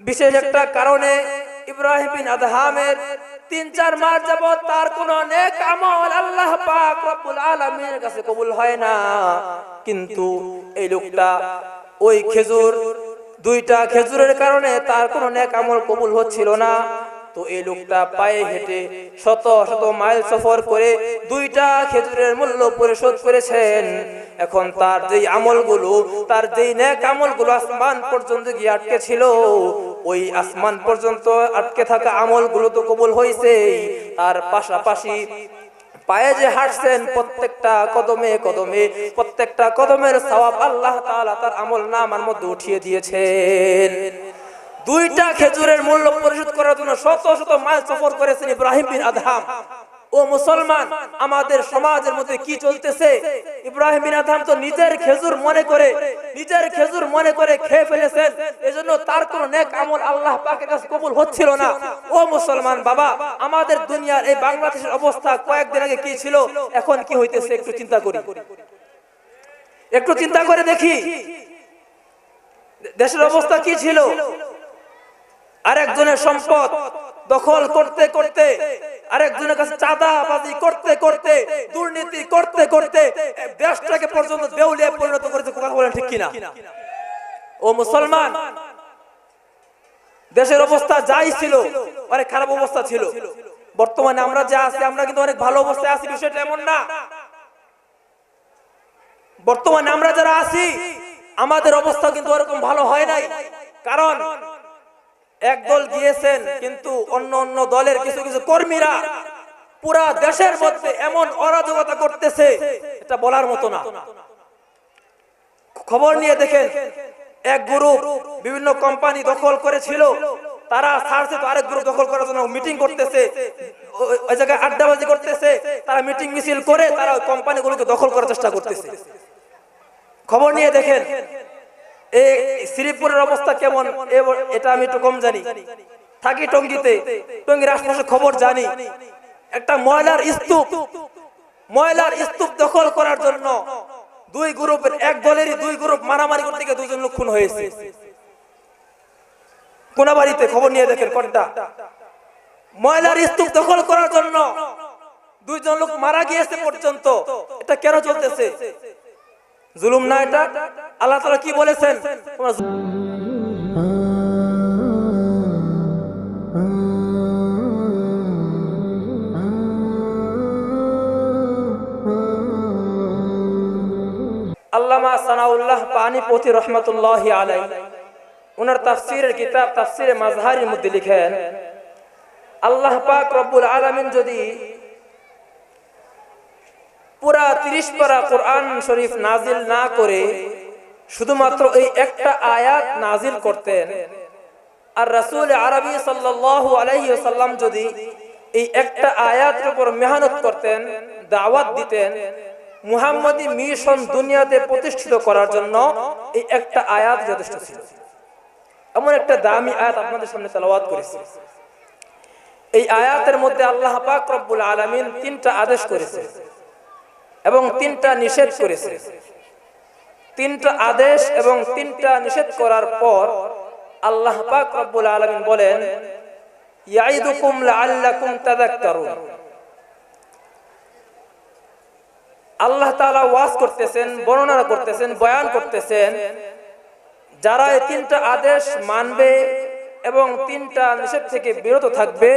বিশেষ একটা কারণে ইব্রাহিম বিন আদহামের তিন, চার মাস যাব তার কোন নেক আমল আল্লাহ পাক রব্বুল আলামিনের কাছে কবুল হয় না। কিন্তু এই লোকটা ওই খেজুর, দুইটা খেজুরের কারণে তার কোন নেক আমল কবুল হচ্ছিল না। তো এই লোকটা পায়ে হেঁটে শত শত মাইল সফর করে দুইটা খেজুরের মূল্য পরিশোধ করেছেন। এখন তার যেই আমলগুলো, তার যেই নেক আমলগুলো আসমান পর্যন্ত গিয়ে আটকে ছিল, ওই আসমান পর্যন্ত আটকে থাকা আমলগুলো তো কবুল হয়েছে তার পাশাপাশি পায়ে যে হাঁটছেন প্রত্যেকটা কদমে কদমে, প্রত্যেকটা কদমের সওয়াব আল্লাহ তার আমল নামার মধ্যে উঠিয়ে দিয়েছেন। দুইটা খেজুরের মূল্য পরিশোধ করার জন্য শত শত মাইল সফর করেছেন ইব্রাহিম বিন আদহাম। ও মুসলমান, আমাদের সমাজের মধ্যে কি চলতেছে? ইব্রাহিম বিন আদহাম তো নিজের খেজুর মনে করে, নিজের খেজুর মনে করে খেয়ে ফেলেছেন। এজন্য তার কোন নেক আমল আল্লাহ পাকের কাছে কবুল হচ্ছিল না। ও মুসলমান বাবা, আমাদের দুনিয়ার এই বাংলাদেশের অবস্থা কয়েকদিন আগে কি ছিল? এখন কি হইতেছে একটু চিন্তা করি। একটু চিন্তা করে দেখি। দেশের অবস্থা কি ছিল? আরেকজনের সম্পদ দখল করতে করতে, আরেকজনের কাছে চাঁদাবাজি করতে করতে, দুর্নীতি করতে করতে দেশটাকে পর্যন্ত দেউলিয়া পরিণত করেছে কথা বলেন ঠিক কিনা? ও মুসলমান, দেশের অবস্থা যাই ছিল, অনেক খারাপ অবস্থা ছিল। বর্তমানে আমরা যে আছি, আমরা কিন্তু অনেক ভালো অবস্থায় আছি, বিষয়টা এমন না। বর্তমানে আমরা যারা আছি, আমাদের অবস্থা কিন্তু ওরকম ভালো হয় নাই। কারণ একদল গিয়েছেন, কিন্তু অন্য অন্য দলের কিছু কিছু কর্মীরা পুরা দেশের মধ্যে এমন অরাজকতা করতেছে, এটা বলার মতো না। খবর নিয়ে দেখেন, এক গ্রুপ বিভিন্ন কোম্পানি দখল করেছিল, তারা ছাড়ছে তো আরেক গ্রুপ দখল করার জন্য মিটিং করতেছে ওই- জায়গায় আড্ডাবাজি করতেছে, তারা মিটিং মিছিল করে তারা কোম্পানিগুলোকে দখল করার চেষ্টা করতেছে। খবর নিয়ে দেখেন এই শ্রীপুরের অবস্থা কেমন? এটা আমি একটু কম জানি। থাকি টঙ্গিতে। টঙ্গির আশপাশে খবর জানি। একটা ময়লার স্তূপ। ময়লার স্তূপ দখল করার জন্য দুই গ্রুপের, এক দলেরই দুই গ্রুপ মারামারি করতে গিয়ে দুজন লোক খুন হয়েছে। কোনাবাড়িতে খবর নিয়ে দেখেন কড্ডা ময়লার স্তূপ দখল করার জন্য দুইজন লোক মারা গিয়েছে পর্যন্ত। এটা কেন চলতেছে? জুলুম না এটা? আল্লাহ তাআলা কি বলেছেন? সানাউল্লাহ রহমতুল্লাহ লিখেন, আল্লাহ পাক রব্বুল আলামিন যদি পুরা তিরিশ পারা কোরআন শরীফ নাজিল না করে শুধুমাত্র এই একটা আয়াত নাজিল করতেন। আর রাসূল আরবি ওয়াসাল্লাম যদি এই একটা আয়াতের উপর মেহনত করতেন, দাওয়াত দিতেন, মুহাম্মদী মিশন দুনিয়াতে প্রতিষ্ঠিত করার জন্য এই একটা আয়াত যথেষ্ট ছিল। এমন একটা দামি আয়াত আপনাদের সামনে তেলাওয়াত করেছি। এই আয়াতের মধ্যে আল্লাহ পাক রব্বুল আলামিন তিনটা আদেশ করেছে এবং তিনটা নিষেধ করেছে। তিনটা আদেশ এবং তিনটা নিষেধ করার পর আল্লাহ পাক রব্বুল আলামিন বলেন আল্লাহ ওয়াজ করতেছেন, বর্ণনা করতেছেন, বয়ান করতেছেন, যারা এই তিনটা আদেশ মানবে এবং তিনটা নিষেধ থেকে বিরত থাকবে,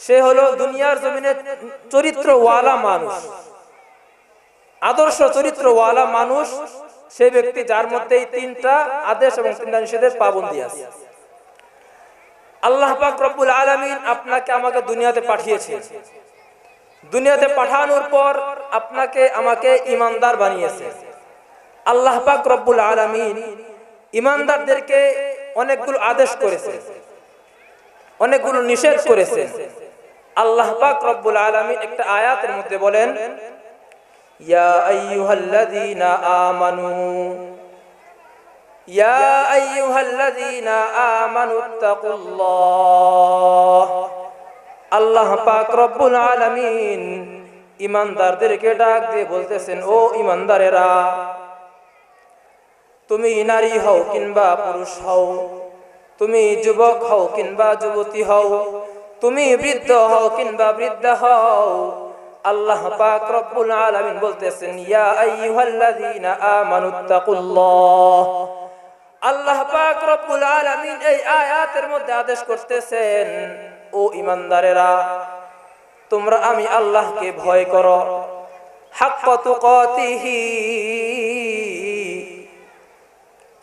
সে হলো দুনিয়ার জমিনে চরিত্রওয়ালা মানুষ। আদর্শ চরিত্রওয়ালা মানুষ সে ব্যক্তি যার মধ্যে এই তিনটা আদেশ এবং তিনটা নিষেধের পাবন্দি আছে। আল্লাহ পাক রব্বুল আলামিন আপনাকে আমাকে দুনিয়াতে পাঠিয়েছে দুনিয়াতে পাঠানোর পর আপনাকে আমাকে ইমানদার বানিয়েছে। আল্লাহ পাক রব্বুল আলামিন ইমানদারদেরকে অনেকগুলো আদেশ করেছে, অনেকগুলো নিষেধ করেছে। আল্লাহ পাক রব্বুল আলামিন একটা আয়াতের মধ্যে বলেন ইয়া আইয়ুহাল্লাযীনা আমানু ইয়া আইয়ুহাল্লাযীনা আমানুত্তাকুল্লাহ আল্লাহ পাক রব্বুল আলামিন ইমানদারদেরকে ডাক দিয়ে বলতেছেন, ও ইমানদারেরা তুমি নারী হও কিংবা পুরুষ হও, তুমি যুবক হও কিংবা যুবতী হও, তুমি বৃদ্ধ হও কিংবা বৃদ্ধা হও আল্লাহ পাক রব্বুল আলামিন বলতেছেন, ইয়া আইয়ুহাল্লাযীনা আমানুত্তাকুল্লাহ আল্লাহ পাক রব্বুল আলামিন এই আয়াতের মধ্যে আদেশ করতেছেন, ও ইমানদারেরা তোমরা আমি আল্লাহকে ভয় করো। হাক্ক তুকাতিহি,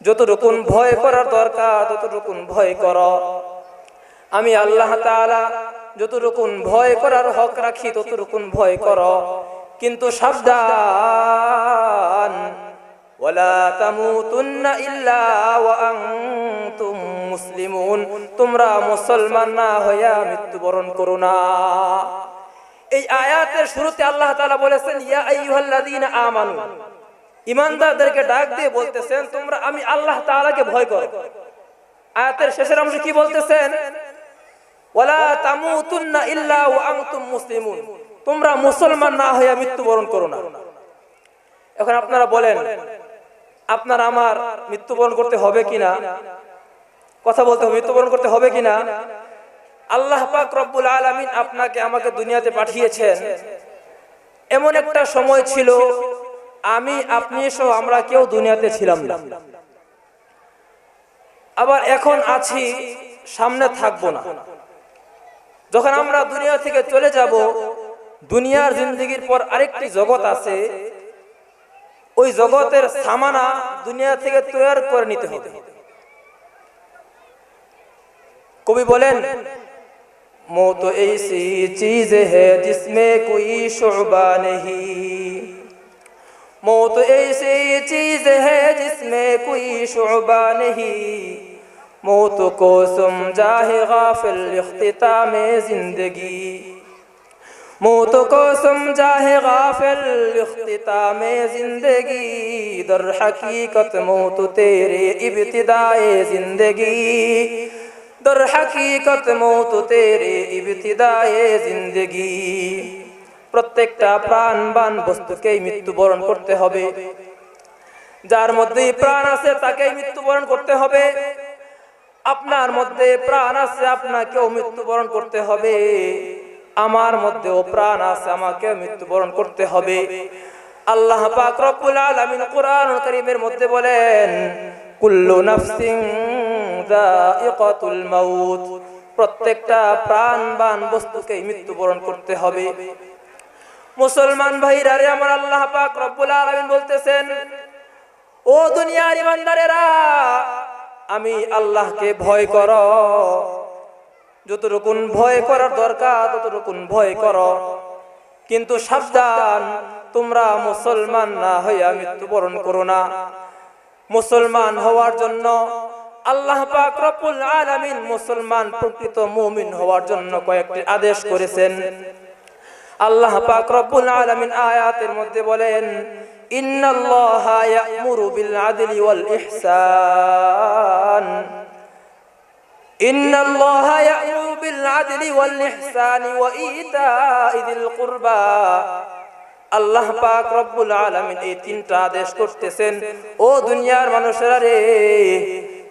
যতটুকুন ভয় করার দরকার, ততটুকুন ভয় কর। আমি আল্লাহ তাআলা যতটুকুন ভয় করার হক রাখি, ততটুকুন ভয় কর। কিন্তু সাবধান। তোমরা মুসলমান না হইয়া মৃত্যুবরণ করো না। এই আয়াতের শুরুতে আল্লাহ তাআলা বলেছেন, ইয়া ইমানদারদেরকে ডাক দিয়ে বলতেছেন, তোমরা, আমি আল্লাহ তাআলাকে ভয় করো। আয়াতের শেষের অংশে কি বলতেছেন? ওয়া তোমরা মুসলমান না হইয়া মৃত্যুবরণ করো না। এখন আপনারা বলেন, আপনার আমার মৃত্যুবরণ করতে হবে কিনা? কথা বলতে হবে, মৃত্যুবরণ করতে হবে কিনা? আল্লাহ পাক রব্বুল আলামিন আপনাকে আমাকে দুনিয়াতে পাঠিয়েছেন। এমন একটা সময় ছিল, আমি, আপনি সহ আমরা কেউ দুনিয়াতে ছিলাম না। আবার এখন আছি, সামনে থাকব না। যখন আমরা দুনিয়া থেকে চলে যাব, দুনিয়ার জিন্দগির পর আরেকটি জগৎ আছে, ওই জগতের সামানা দুনিয়া থেকে তৈরি করে নিতে হবে। কবি বলেন, মত এইসি চিজ হে জিসমে কই শোভা নেই মত এইসি চিজ হে জিসমে কই শোভা নেই موت کو سمجھا ہے غافل اختتام زندگی موت کو سمجھا ہے غافل اختتام زندگی در حقیقت موت تیرے ابتدائے زندگی در حقیقت موت তেরে ইবতিদায়ে জিন্দগি প্রত্যেকটা প্রাণবান বস্তুকেই মৃত্যুবরণ করতে হবে যার মধ্যে প্রাণ আছে তাকেই মৃত্যুবরণ করতে হবে আপনার মধ্যে প্রাণ আছে, আপনাকেও মৃত্যুবরণ করতে হবে। আমার মধ্যেও প্রাণ আছে আমাকে মৃত্যুবরণ করতে হবে। আল্লাহ পাক রব্বুল আলামিন কোরআনুল কারীমের মধ্যে বলেন, কুল্লু নাফসিন যায়িকাতুল মাউত। প্রত্যেকটা প্রাণবান বস্তুকে মৃত্যুবরণ করতে হবে। মুসলমান ভাইরা রে, আমার আল্লাহ পাক রব্বুল আলামিন বলতেছেন, ও দুনিয়ার ইমানদারেরা আমি আল্লাহকে ভয় কর। যতটুকুন ভয় করার দরকার, ততটুকুন ভয় কর। কিন্তু সাবধান, তোমরা মুসলমান না হইয়া মৃত্যুবরণ করো না। মুসলমান হওয়ার জন্য আল্লাহ পাক মুসলমান প্রকৃত মুমিন হওয়ার জন্য কয়েকটি আদেশ করেছেন। আল্লাহ পাক রব্বুল আলামিন আয়াতের মধ্যে বলেন বিল আদলি ওয়াল ইহসান। ইন্নাল্লাহা ইয়া'মুরু বিল আদলি ওয়াল ইহসানি ওয়া ইতা'i যিল আল্লাহ পাক রব্বুল আলামিন এই তিনটা আদেশ করতেছেন, ও দুনিয়ার মানুষেরা রে,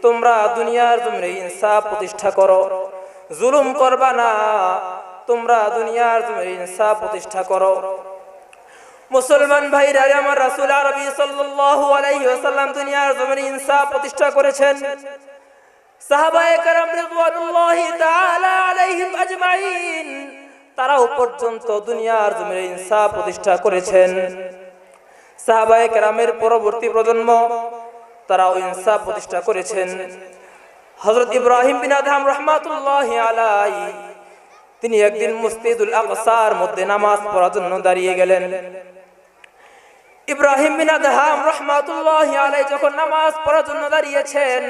তোমরা দুনিয়ার জমিনে ইনসাফ প্রতিষ্ঠা করো, জুলুম করবা না, তোমরা দুনিয়ার জমিনে ইনসাফ প্রতিষ্ঠা করো। মুসলমান ভাইরা, আমার রাসূল আরবি সাল্লাল্লাহু আলাইহি ওয়াসাল্লাম দুনিয়ার জমিনে ইনসাফ প্রতিষ্ঠা করেছেন। সাহাবায়ে কেরাম রিদওয়ানুল্লাহি তাআলা আলাইহিম আজমাইন, তারাও পর্যন্ত দুনিয়ার জমিনে ইনসাফ প্রতিষ্ঠা করেছেন। সাহাবায়ে কেরামের পরবর্তী প্রজন্ম, তারাও ইনসাফ প্রতিষ্ঠা করেছেন। হযরত ইব্রাহিম বিন আদহাম রাহমাতুল্লাহি আলাইহি, তিনি একদিন মসজিদুল আকসার মধ্যে নামাজ পড়ার জন্য দাঁড়িয়ে গেলেন। ইব্রাহিম রাহমাতুল্লাহি আলাইহি যখন নামাজ পড়ার জন্য দাঁড়িয়েছেন,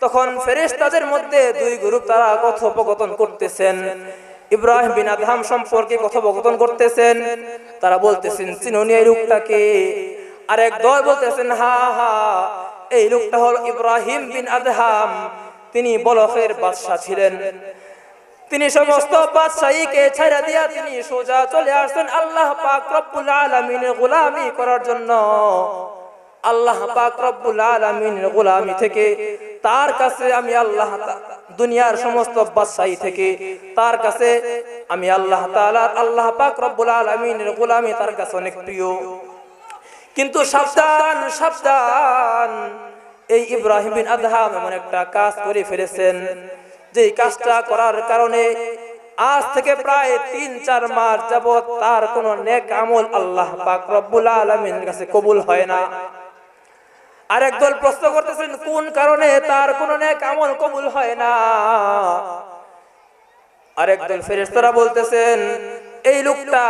তখন ফেরেশতাদের মধ্যে দুই গ্রুপ তারা কথোপকথন করতেছেন। ইব্রাহিম বিন আদহাম সম্পর্কে কথোপকথন করতেছেন। তারা বলতেছেন, চিনুনি এই লোকটাকে আর এক দল বলতেছেন, হা হা, এই লোকটা হল ইব্রাহিম বিন আদহাম। তিনি বলখের বাদশাহ ছিলেন। তিনি সমস্ত বাদশাহীকে ছেড়ে দিয়া তিনি সোজা চলে আসছেন আল্লাহ পাক রব্বুল আলামিনের গোলামি করার জন্য। আল্লাহ পাক রব্বুল আলামিনের গোলামি থেকে তার কাছে আমি আল্লাহ দুনিয়ার সমস্ত বাদশাহী থেকে তার কাছে আমি আল্লাহ তাআলার আল্লাহ পাক রব্বুল আলামিনের গোলামি তার কাছে অনেক প্রিয়। কিন্তু সাবধান সাবধান, এই ইব্রাহিম বিন আদহাম এমন একটা কাজ করে ফেলেছেন। যে কাজটা করার কারণে আজ থেকে প্রায় তিন, চার মাস যাবত তার কোন নেক আমল আল্লাহ পাক রব্বুল আলামিনের কাছে কবুল হয় না। আরেক দল প্রশ্ন করতেছেন, কোন কারণে তার কোন নেক আমল কবুল হয় না? আরেক দল ফেরেশতারা বলতেছেন, এই লোকটা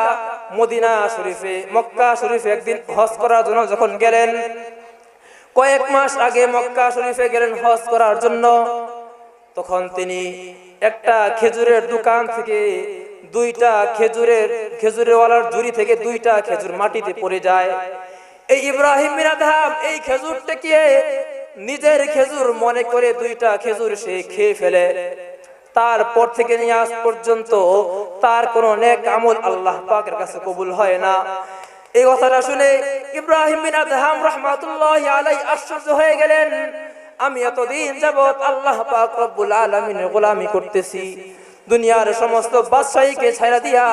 মদিনা শরীফে, মক্কা শরীফে একদিন হজ করার জন্য যখন গেলেন, কয়েক মাস আগে মক্কা শরীফে গেলেন হজ করার জন্য। তখন তিনি একটা খেজুরের দোকান থেকে দুইটা খেজুরের খেজুরেওয়ালার জুড়ি থেকে দুইটা খেজুর মাটিতে পড়ে যায়। এই ইব্রাহিম আদহাম এই খেজুরটাকে নিজের খেজুর মনে করে দুইটা খেজুর সে খেয়ে ফেলে। তারপর থেকে নিয়ে আজ পর্যন্ত তার কোন নেক আমল আল্লাহ পাকের কাছে কবুল হয় না। এই কথাটা শুনে ইব্রাহিম বিন আদহাম রহমাতুল্লাহ আলাই আশ্চর্য হয়ে গেলেন। আমি এতদিন যাবত আল্লাহ পাক রব্বুল আলামিনের গোলামি করতেছি। দুনিয়ার সমস্ত বাদশাহীকে ছাইরা দিয়া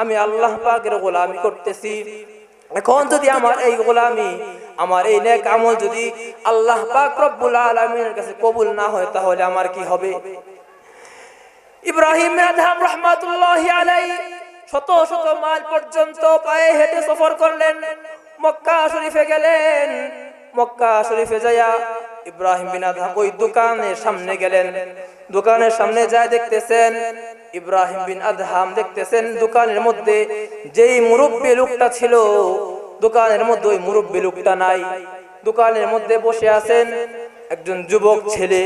আমি আল্লাহ পাকের গোলামি করতেছি। এখন যদি আমার এই গোলামি, আমার এই নেক আমল যদি আল্লাহ পাক রব্বুল আলামিনের কাছে কবুল না হয়, তাহলে আমার কি হবে? ইব্রাহিম আদহাম রহমাতুল্লাহ আলাই শত শত মাইল পর্যন্ত পায়ে হেঁটে সফর করলেন, মক্কা শরীফে গেলেন। মক্কা শরীফে যাইয়া ইব্রাহিম বিন আদহাম ওই দোকানের সামনে গেলেন। দোকানের সামনে যায় দেখতেছেন ইব্রাহিম বিন আদহাম দেখতেছেন দোকানের মধ্যে যেই মুরব্বী লোকটা ছিল। দোকানের মধ্যে ওই মুরব্বী লোকটা নাই। দোকানের মধ্যে বসে আছেন একজন যুবক ছেলে।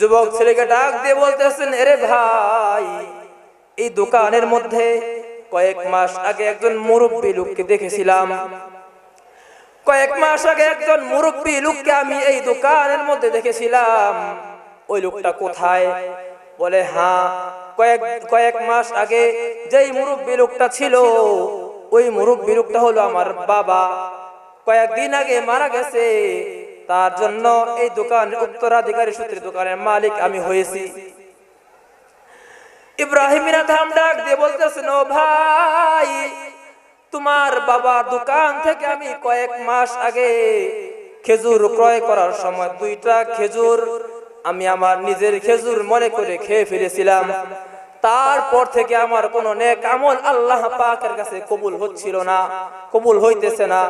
যুবক ছেলেকে ডাক দিয়ে বলতেছেন, এরে ভাই, এই দোকানের মধ্যে কয়েক মাস আগে একজন মুরব্বী লোককে দেখেছিলাম। কয়েক মাস আগে একজন মুরব্বী লোককে আমি এই দোকানের মধ্যে দেখেছিলাম। ওই লোকটা কোথায়? বলে হ্যাঁ কয়েক কয়েক মাস আগে যেই মুরব্বী লোকটা ছিল, ওই মুরব্বী লোকটা হলো আমার বাবা। কয়েকদিন আগে মারা গেছে। তার জন্য এই দোকান উত্তরাধিকারী সূত্রে দোকানের মালিক আমি হয়েছি। ইব্রাহিম ধাম ডাক দিয়ে বলতেছেন ও ভাই তোমার বাবার দোকান থেকে আমি কয়েক মাস আগে খেজুর ক্রয় করার সময় দুইটা খেজুর আমি আমার নিজের খেজুর মনে করে খেয়ে ফেলেছিলাম। তারপর থেকে আমার কোন নেক আমল আল্লাহ পাকের কাছে কবুল হচ্ছিল না, কবুল হইতেছে না।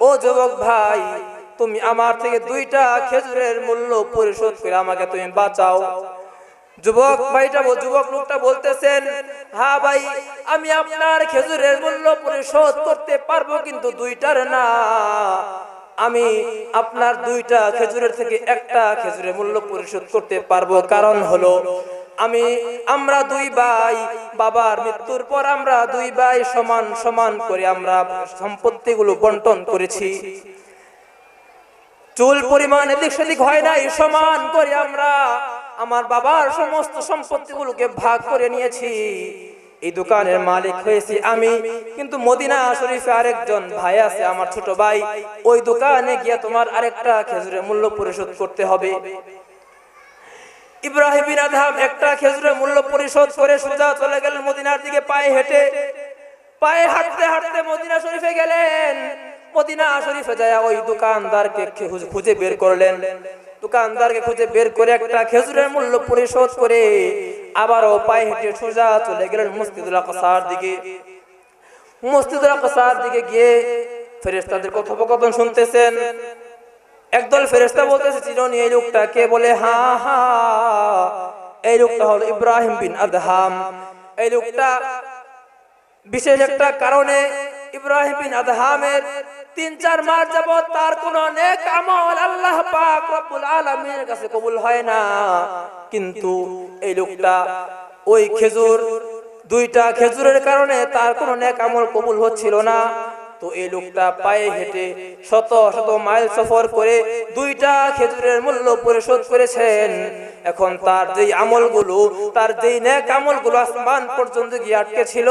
ও যুবক ভাই, তুমি আমার থেকে দুইটা খেজুরের মূল্য পরিশোধ করে আমাকে তুমি বাঁচাও। যুবক ভাইটা যুবক লোকটা বলতেছেন হ্যাঁ ভাই, আমি আপনার খেজুরের মূল্য পরিশোধ করতে পারব কিন্তু দুইটার না। আমি আপনার দুইটা খেজুরের থেকে একটা খেজুরের মূল্য পরিশোধ করতে পারব। কারণ হলো, আমি, আমরা দুই ভাই, বাবার মৃত্যুর পর আমরা দুই ভাই সমান সমান করে আমরা সম্পত্তিগুলো বন্টন করেছি। চুল পরিমাণ এদিক সেদিক হয় নাই, সমান করে আমরা আমার বাবার সমস্ত সম্পত্তিগুলোকে ভাগ করে নিয়েছি। এই দোকানের মালিক হয়েছি আমি। কিন্তু মদিনা শরীফে আরেকজন ভাই আছে, আমার ছোট ভাই। ওই দোকানে গিয়ে তোমার আরেকটা খেজুরের মূল্য পরিশোধ করতে হবে। ইব্রাহিম বিন আদহাম একটা খেজুরের মূল্য পরিশোধ করে সোজা চলে গেলেন মদিনার দিকে পায়ে হেঁটে। পায়ে হাঁটতে হাঁটতে মদিনা শরীফে গেলেন। মদিনা শরীফে যায় ওই দোকানদারকে খুঁজে বের করলেন। দোকানদারকে খুঁজে বের করে একটা খেজুরের মূল্য পরিশোধ করে আবারও পায়ে হেঁটে সোজা চলে গেলেন মসজিদুল আকসার দিকে। মসজিদুল আকসার দিকে গিয়ে ফেরেশতাদের কথোপকথন শুনতেছেন। একদল ফেরেশতা বলতেছে চিরনি এই লোকটা? কে বলে, হা হা। এই লোকটা হলো ইব্রাহিম বিন আদহাম। এই লোকটা বিশেষ একটা কারণে ইব্রাহিম বিন আদহামের তিন, চার মাস যাব তার কোন নেক আমল আল্লাহ পাক রব্বুল আলামিনের কাছে কবুল হয় না। কিন্তু এই লোকটা ওই খেজুর, দুইটা খেজুরের কারণে তার কোন নেক আমল কবুল হচ্ছিল না। তো এই লোকটা পায়ে হেঁটে শত শত মাইল সফর করে দুইটা খেজুরের মূল্য পরিশোধ করেছেন। এখন তার যেই আমলগুলো, তার যেই নেক আমলগুলো আসমান পর্যন্ত গিয়ে আটকে ছিল,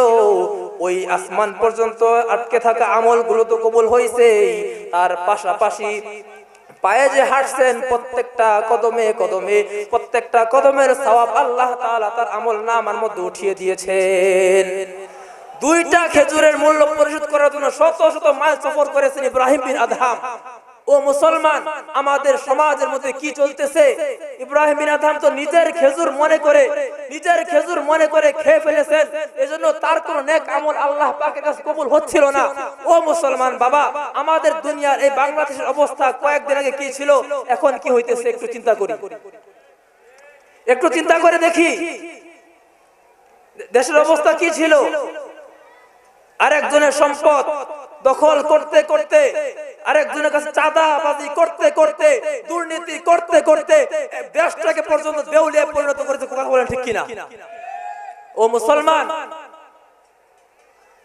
ওই আসমান পর্যন্ত আটকে থাকা আমলগুলো তো কবুল হয়েছে তার পাশাপাশি পায়ে যে হাঁটছেন প্রত্যেকটা কদমে কদমে, প্রত্যেকটা কদমের সওয়াব আল্লাহ তার আমল নামার মধ্যে উঠিয়ে দিয়েছেন। দুইটা খেজুরের মূল্য পরিশোধ করার জন্য শত শত মাইল সফর করেছেন ইব্রাহিম বিন আদহাম। ও মুসলমান, আমাদের সমাজের মধ্যে কি চলতেছে? ইব্রাহিম বিন আদহাম তো নিজের খেজুর মনে করে, নিজের খেজুর মনে করে খেয়ে ফেলেছেন। এজন্য তার কোনো নেক আমল আল্লাহ পাকের কাছে কবুল হচ্ছিল না। ও মুসলমান বাবা, আমাদের দুনিয়ার এই বাংলাদেশের অবস্থা কয়েকদিন আগে কি ছিল? এখন কি হইতেছে একটু চিন্তা করি। একটু চিন্তা করে দেখি। দেশের অবস্থা কি ছিল? আরেকজনের সম্পদ দখল করতে করতে, আরেকজনের কাছে চাঁদাবাজি করতে করতে, দুর্নীতি করতে করতে দেশটাকে পর্যন্ত দেউলিয়া পরিণত করেছে কথা বলেন ঠিক কিনা? ও মুসলমান,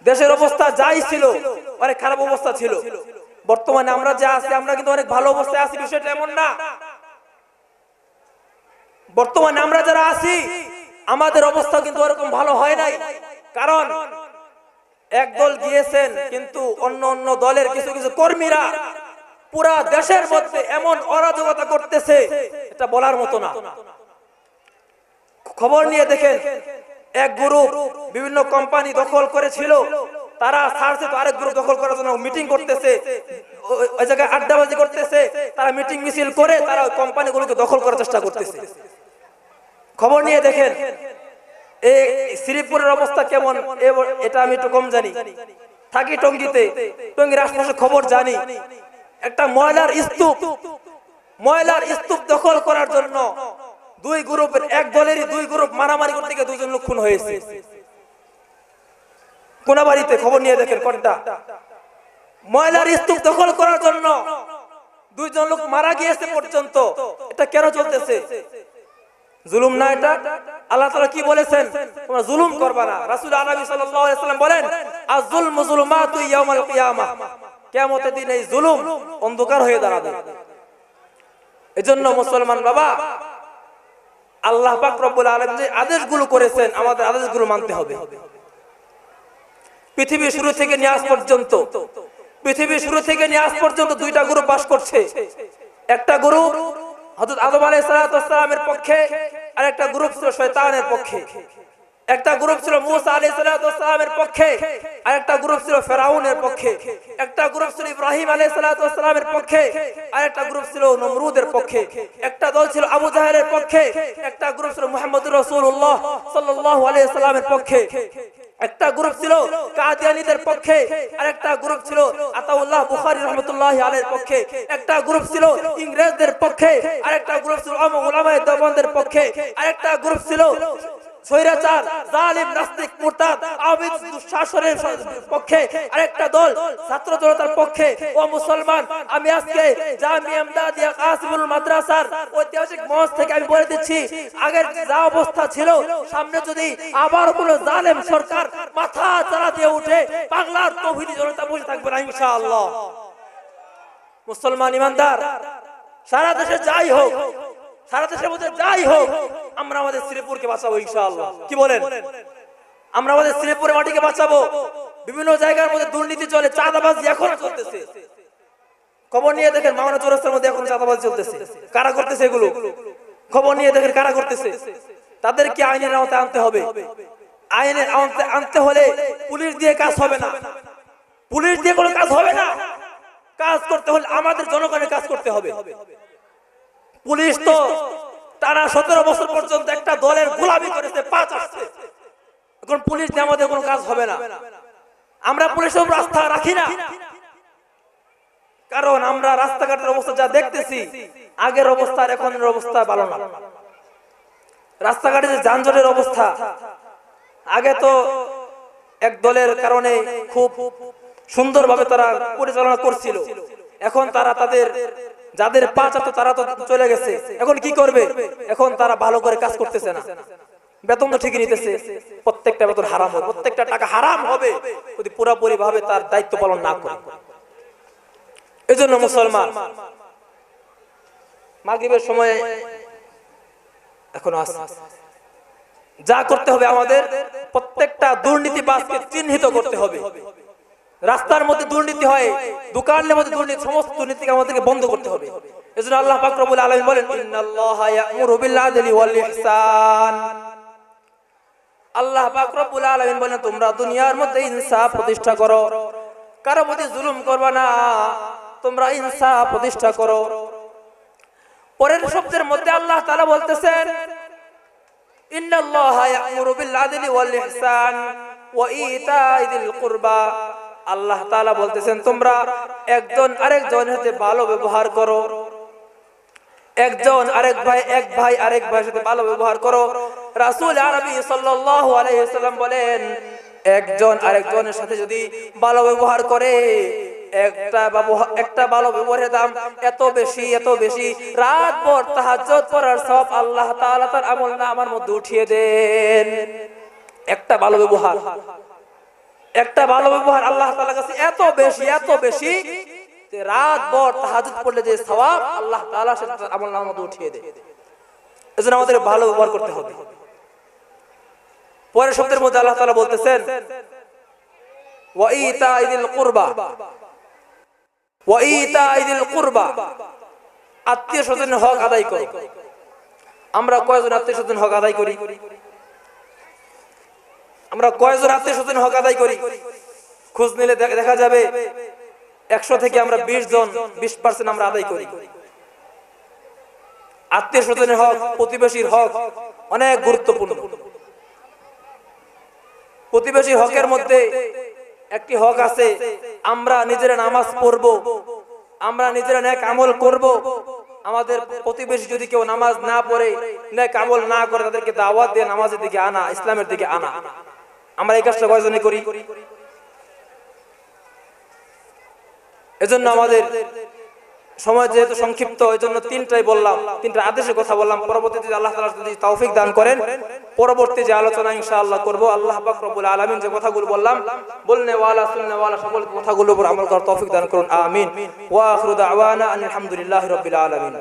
দেশের অবস্থা যাই ছিল, অনেক খারাপ অবস্থা ছিল। বর্তমানে আমরা যা আছি, আমরা কিন্তু অনেক ভালো অবস্থায় আছি, বিষয়টা এমন না। বর্তমানে আমরা যারা আছি, আমাদের অবস্থা কিন্তু ওরকম ভালো হয় নাই। কারণ একদল গিয়েছেন, কিন্তু অন্য অন্য দলের কিছু কিছু কর্মীরা পুরা দেশের মধ্যে এমন অরাজকতা করতেছে, এটা বলার মতো না। খবর নিয়ে দেখেন, এক গ্রুপ বিভিন্ন কোম্পানি দখল করেছিল, তারা ছাড়ছে তো আরেক গ্রুপ দখল করার জন্য মিটিং করতেছে ওই- ওই জায়গায় আড্ডাবাজি করতেছে, তারা মিটিং মিছিল করে তারা ওই কোম্পানিগুলোকে দখল করার চেষ্টা করতেছে। খবর নিয়ে দেখেন এই শ্রীপুরের অবস্থা কেমন? এটা আমি একটু কম জানি। থাকি টঙ্গিতে। টঙ্গির আশপাশে খবর জানি। একটা ময়লার স্তূপ। ময়লার স্তূপ দখল করার জন্য দুই গ্রুপের, এক দলেরই দুই গ্রুপ মারামারি করতে গিয়ে দুইজন লোক খুন হয়েছে। কোনাবাড়িতে খবর নিয়ে দেখেন কোনটা? ময়লার স্তূপ দখল করার জন্য দুইজন লোক মারা গিয়েছে পর্যন্ত। এটা কেন চলতেছে? জুলুম না এটা? আল্লাহ তাআলা কি বলেছেন? তোমরা জুলুম করবা না। রাসূল আলাইহি সাল্লাম বলেন আয-যুলমু যুলুমাতু ইয়াউমাল কিয়ামাহ কিয়ামতের দিন এই জুলুম অন্ধকার হয়ে দাঁড়াবে। এজন্য মুসলমান বাবা, আল্লাহ পাক রব্বুল যে আদেশগুলো করেছেন, আমাদের আদেশগুলো মানতে হবে। পৃথিবী শুরু থেকে নিয়ে আজ পর্যন্ত, পৃথিবী শুরু থেকে নিয়ে আজ পর্যন্ত দুইটা গ্রুপ বাস করছে। একটা গ্রুপ হযরত আদম আলাইহিস সালামের পক্ষে আর একটা গ্রুপ ছিল শয়তানের পক্ষে। একটা গ্রুপ ছিল মুসা আলাইহিস সালামের পক্ষে আর একটা গ্রুপ ছিল ফেরাউনের পক্ষে। একটা গ্রুপ ছিল ইব্রাহিম আলাইহিস সালামের পক্ষে আর একটা গ্রুপ ছিল নমরুদের পক্ষে। একটা দল ছিল আবু জাহেলের পক্ষে, একটা গ্রুপ ছিল মুহাম্মদুর রাসূলুল্লাহ সাল্লাল্লাহু আলাইহি সাল্লামের পক্ষে। একটা গ্রুপ ছিল কাদিয়ানিদের পক্ষে, আর একটা গ্রুপ ছিল আতাউল্লাহ বুখারী রাহমাতুল্লাহি আলাইহির পক্ষে। একটা গ্রুপ ছিল ইংরেজদের পক্ষে, আর একটা গ্রুপ ছিল আম উলামায়ে দেওবন্দের পক্ষে। আর একটা গ্রুপ ছিল আগের যা অবস্থা ছিল, সামনে যদি আবার কোন জালেম সরকার মাথা চারা দিয়ে উঠে, বাংলার তৌহিদি জনতা বসে থাকবে না ইনশাআল্লাহ। মুসলমান ইমানদার, সারা দেশে যাই হোক সারা দেশের মধ্যে যাই হোক, আমরা আমাদের শ্রীপুরকে বাঁচাবো ইনশাআল্লাহ। কি বলেন? আমরা আমাদের শ্রীপুরের মাটিকে বাঁচাবো। বিভিন্ন জায়গার মধ্যে দুর্নীতি চলে, চাঁদাবাজি এখনও চলতেছে। খবর নিয়ে দেখেন মামলা চৌরাস্তার মধ্যে এখন চাঁদাবাজি চলতেছে। কারা করতেছে এগুলো? খবর নিয়ে দেখেন কারা করতেছে। তাদেরকে আইনের আওতায় আনতে হবে? আইনের আওতায় আনতে হলে পুলিশ দিয়ে কাজ হবে না। পুলিশ দিয়ে কোনো কাজ হবে না। কাজ করতে হলে আমাদের জনগণের কাজ করতে হবে। পুলিশ তো টানা সতেরো বছর পর্যন্ত একটা দলের গোলামি করেছে, পাঁচ আসছে। এখন পুলিশ দিয়ে আমাদের কোনো কাজ হবে না। আমরা পুলিশের রাস্তা রাখি না। কারণ আমরা রাস্তাঘাটের অবস্থা যা দেখতেছি, আগের অবস্থা আর এখনের অবস্থা ভালো না। রাস্তাঘাটে যে যানজটের অবস্থা, আগে তো এক দলের কারণে খুব সুন্দরভাবে তারা পরিচালনা করছিল। এখন তারা তাদের যাদের পা চাপতো তারা তো চলে গেছে। এখন কি করবে? এখন তারা ভালো করে কাজ করতেছে না। বেতন তো ঠিকই নিতেছে। প্রত্যেকটা বেতন হারাম হবে। প্রত্যেকটা টাকা হারাম হবে যদি পুরোপুরি ভাবে তার দায়িত্ব পালন না করে। এজন্য মুসলমান, মাগরিবের সময়ে এখনও আছে। যা করতে হবে আমাদের, প্রত্যেকটা দুর্নীতিবাজকে চিহ্নিত করতে হবে। রাস্তার মধ্যে দুর্নীতি হয়, দোকানের মধ্যে দুর্নীতি, সমস্ত দুর্নীতিকে আমাদেরকে বন্ধ করতে হবে। এজন্য আল্লাহ পাক রব্বুল আলামিন বলেন, ইন্নাল্লাহা ইয়ামুরু বিল আদলি ওয়াল ইহসান আল্লাহ পাক রব্বুল আলামিন বলেন, তোমরা দুনিয়ার মধ্যে ইনসাফ প্রতিষ্ঠা করো। কারও প্রতি জুলুম করবে না। তোমরা ইনসাফ প্রতিষ্ঠা করো। পরের শব্দের মধ্যে আল্লাহ তাআলা বলতেছেন, ইন্নাল্লাহা ইয়ামুরু বিল আদলি ওয়াল ইহসান ওয়া ইতা'i যিল কুরবা আল্লাহ তাআলা বলতেছেন, তোমরা একজন আরেকজনের সাথে ভালো ব্যবহার করো। একজন আরেক ভাই, এক ভাই আরেক ভাইয়ের সাথে ভালো ব্যবহার করো। রাসূল আরবি সাল্লাম বলেন, একজন আরেকজনের সাথে যদি ভালো ব্যবহার করে, একটা একটা ভালো ব্যবহারের দাম এত বেশি এত বেশি, রাত সব আল্লাহ তার আমল না আমার মধ্যে উঠিয়ে দেন। একটা ভালো ব্যবহার একটা ভালো ব্যবহার আল্লাহ তাআলার কাছে এত বেশি এত বেশি রাত ভর তাহাজ্জুদ পড়লে যে সওয়াব, আল্লাহ তাআলা সেটা আমল নামার উঠিয়ে দেয়। এজন্য আমাদের ভালো ব্যবহার করতে হবে। পরের শব্দের মধ্যে আল্লাহ তাআলা বলতেছেন আত্মীয় স্বজনের হক আদায় করো আমরা কয়জন আত্মীয় স্বজন হক আদায় করি? আমরা কয়জন আত্মীয় স্বজন হক আদায় করি? খোঁজ নিলে দেখা- যাবে একশো থেকে আমরা বিশ জন, বিশ পার্সেন্ট আমরা আদায় করি। আত্মীয় স্বজনের হক, প্রতিবেশীর হক অনেক গুরুত্বপূর্ণ। প্রতিবেশীর হকের মধ্যে একটি হক আছে, আমরা নিজেরা নামাজ পড়ব, আমরা নিজেরা ন্যাক আমল করব। আমাদের প্রতিবেশী যদি কেউ নামাজ না পড়ে ন্যাক আমল না করে, তাদেরকে দাওয়াত দিয়ে নামাজের দিকে আনা, ইসলামের দিকে আনা। আমরা এই কাজটা কয়জনে করি? এজন্য আমাদের সময় যেহেতু সংক্ষিপ্ত এই জন্য তিনটাই বললাম, তিনটা আদেশের কথা বললাম। পরবর্তীতে আল্লাহ তাআলা যদি তৌফিক দান করেন, পরবর্তী যে আলোচনা ইনশাআল্লাহ করব, আল্লাহ পাক রব্বুল আলামিন যে কথাগুলো বললাম, বলনে ওয়ালা, সুন্নে ওয়ালা, সকল কথাগুলোর উপর আমল করার তৌফিক দান করুন, আমিন। ওয়া আখিরু দাওয়ানা আলহামদুলিল্লাহি রাব্বিল আলামিন।